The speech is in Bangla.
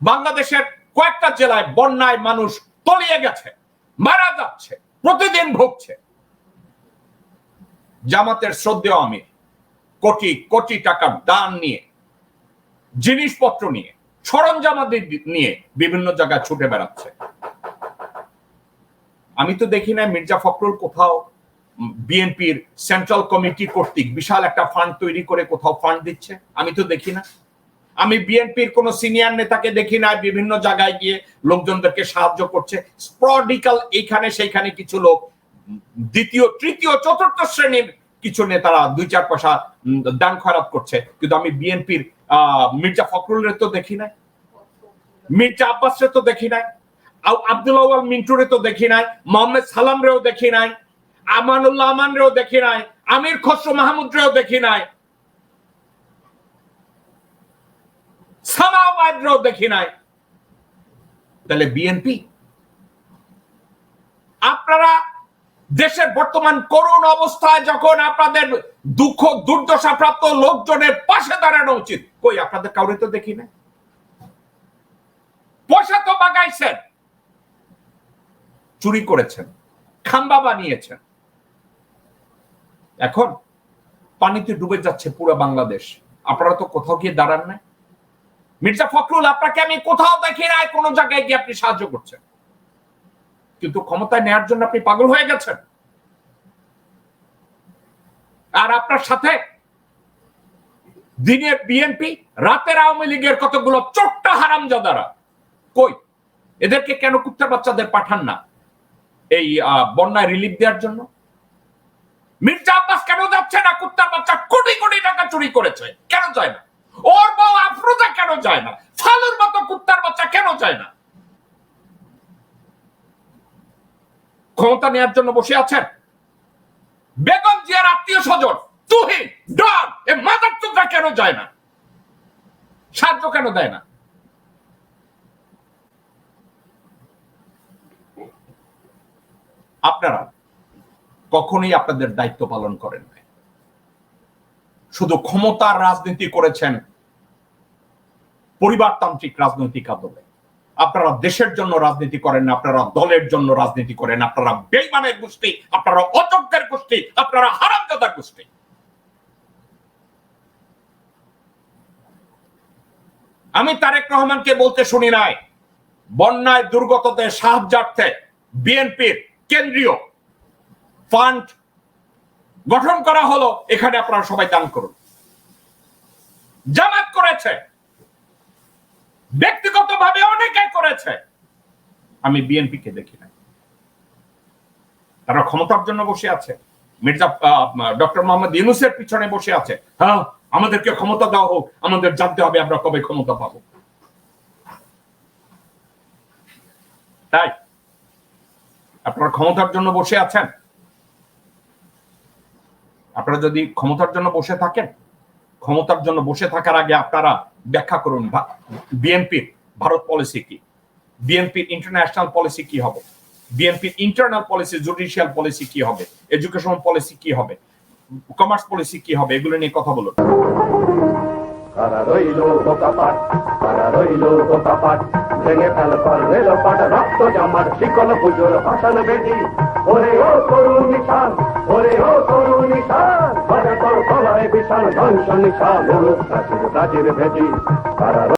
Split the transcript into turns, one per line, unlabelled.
বাংলাদেশের কয়েকটা জেলায় বন্যায় মানুষ তলিয়ে গেছে, মারা যাচ্ছে, প্রতিদিন ভুগছে। জামাতের শ্রদ্ধেয় আমির, কোটি কোটি টাকার দান নিয়ে, জিনিসপত্র নিয়ে সরঞ্জামাদি নিয়ে বিভিন্ন জায়গায় ছুটে বেড়াচ্ছে। আমি তো দেখি না মির্জা ফখরুল কোথাও বিএনপির সেন্ট্রাল কমিটি কর্তৃক বিশাল একটা ফান্ড তৈরি করে কোথাও ফান্ড দিচ্ছে, আমি তো দেখি না। আমি বিএনপির কোন সিনিয়র নেতাকে দেখি না বিভিন্ন জায়গায় গিয়ে লোকজনদেরকে সাহায্য করছে। স্পডিক্যাল এইখানে সেইখানে কিছু লোক, দ্বিতীয়, তৃতীয়, চতুর্থ শ্রেণির কিছু নেতারা দুই চার পয়সা দান খয়রাত করছে। কিন্তু আমি বিএনপির মির্জা ফখরুলের তো দেখি নাই। মির্জা আব্বাসরে তো দেখি নাই। আব্দুল আউয়াল মিন্টুরে তো দেখি নাই। মোহাম্মদ সালাম রেও দেখি নাই। আমানুল্লাহ আমান রেও দেখি নাই। আমির খসরু মাহমুদ রেও দেখি নাই। সামাওয়াদ রেও দেখি নাই তাহলে বিএনপি আপনারা দেশের বর্তমান করুণ অবস্থায় যখন আপনাদের দুঃখ, দুর্দশা প্রাপ্ত লোকজনের পাশে দাঁড়ানো উচিত। কই, আপনাদের কাউরে তো দেখি না পয়সা তো বাগাইছেন। চুরি করেছেন। খাম্বা বানিয়েছেন। এখন পানিতে ডুবে যাচ্ছে পুরো বাংলাদেশ। আপনারা তো কোথাও গিয়ে দাঁড়ান না মির্জা ফখরুল, আপনাকে আমি কোথাও দেখি নাই, কোনো জায়গায় গিয়ে আপনি সাহায্য করছেন। কিন্তু ক্ষমতায় নেয়ার জন্য আপনি পাগল হয়ে গেছেন। আর আপনার সাথে দিনের বিএনপি রাতের আওয়ামী লীগের কতগুলো চোট্টা হারামজাদারা। কই? এদেরকে কেন কুত্তার বাচ্চাদের পাঠান না? এই বন্যায় রিলিফ দেওয়ার জন্য? মির্জা আব্বাস কেন যাচ্ছে না? কুত্তার বাচ্চা কোটি কোটি টাকা চুরি করেছে। কেন যায় না? ওর বউ আফরোজা কেন যায় না? ফালুর মতো কুত্তার বাচ্চা কেন যায় না? ক্ষমতা নেওয়ার জন্য বসে আছেন? বেগম জিয়ার আত্মীয় স্বজন তুহি ডন, এ মাদার কেন যায় না? সাহায্য কেন দেয় না? আপনারা কখনোই আপনাদের দায়িত্ব পালন করেন শুধু ক্ষমতার রাজনীতি করেছেন পরিবারতান্ত্রিক রাজনৈতিক আদলে আপনারা দেশের জন্য রাজনীতি করেন আপনারা দলের জন্য রাজনীতি করেন, আপনারা বেইমানের গোষ্ঠী, আপনারা অযোগ্যের গোষ্ঠী, আপনারা হারামজাদার গোষ্ঠী। আমি তারেক রহমানকে বলতে শুনি নাই, বন্যায় দুর্গতদের সাহায্যার্থে বিএনপির কেন্দ্রীয় ফান্ড গঠন করা হলো, এখানে আপনারা সবাই দান করুন। জামাত করেছে ব্যক্তিগতভাবে অনেকে করেছে। আমি বিএনপি কে দেখি না তারা ক্ষমতার জন্য বসে আছে। মির্জা ডক্টর মোহাম্মদ ইউনুসের পিছনে বসে আছে। হ্যাঁ আমাদেরকে ক্ষমতা দেওয়া হোক, আমাদের জানতে হবে আমরা কবে ক্ষমতা পাবো। তাই, আপনারা ক্ষমতার জন্য বসে আছেন? আপনারা যদি ক্ষমতার জন্য বসে থাকেন ক্ষমতার জন্য বসে থাকার আগে আপনারা ব্যাখ্যা করুন বিএনপির ভারত পলিসি কি? বিএনপির ইন্টারন্যাশনাল পলিসি কি হবে? বিএনপির ইন্টারনাল পলিসি জুডিশিয়াল পলিসি কি হবে? এডুকেশন পলিসি কি হবে? কমার্স পলিসি কি হবে? এগুলো নিয়ে কথা বলুন।
কারা ভেঙে ফেল রক্ত জামার শিকল, পুজোর ভাষণ বেদি ওরে ও করুণ নিশান। করে তোর গলায় বিশাল ধ্বংস ভেটি মুলুক